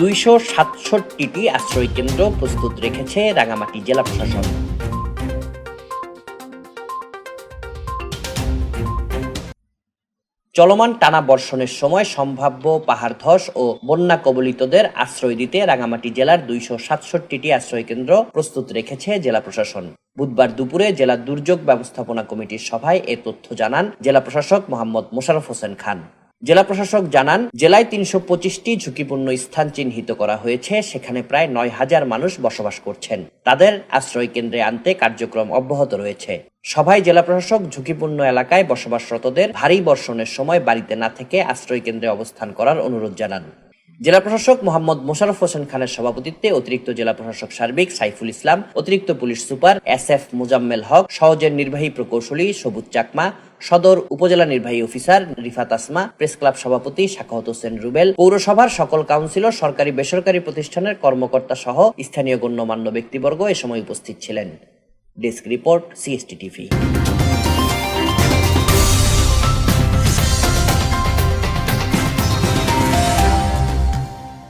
দুইশো সাতষট্টিটি আশ্রয় কেন্দ্র প্রস্তুত রেখেছে রাঙামাটি জেলা প্রশাসন। চলমান টানা বর্ষণের সময় সম্ভাব্য পাহাড় ধস ও বন্যা কবলিতদের আশ্রয় দিতে রাঙামাটি জেলার দুইশো সাতষট্টিটি আশ্রয় কেন্দ্র প্রস্তুত রেখেছে জেলা প্রশাসন। বুধবার দুপুরে জেলা দুর্যোগ ব্যবস্থাপনা কমিটির সভায় এ তথ্য জানান জেলা প্রশাসক মোহাম্মদ মোশাররফ হোসেন খান। জেলা প্রশাসক জানান, জেলায় তিনশো পঁচিশটি ঝুঁকিপূর্ণ স্থান চিহ্নিত করা হয়েছে, সেখানে প্রায় নয় হাজার মানুষ বসবাস করছেন। তাদের আশ্রয় কেন্দ্রে আনতে কার্যক্রম অব্যাহত রয়েছে। সভায় জেলা প্রশাসক ঝুঁকিপূর্ণ এলাকায় বসবাসরতদের ভারী বর্ষণের সময় বাড়িতে না থেকে আশ্রয় কেন্দ্রে অবস্থান করার অনুরোধ জানান। জেলা প্রশাসক মোহাম্মদ মোশারফ হোসেন খানের সভাপতিত্বে অতিরিক্ত জেলা প্রশাসক সার্বিক সাইফুল ইসলাম, অতিরিক্ত police super S F Mozammel Haque, সহজের নির্বাহী প্রকৌশলী সবুজ চাকমা, সদর উপজেলা নির্বাহী officer Rifat Asma, press club সভাপতি শাখাহত হোসেন রুবেল, পৌরসভার সকল কাউন্সিলর, সরকারি বেসরকারি প্রতিষ্ঠানের কর্মকর্তা সহ স্থানীয় গণ্যমান্য ব্যক্তিবর্গ এ সময় উপস্থিত ছিলেন। Desk report, CST TV.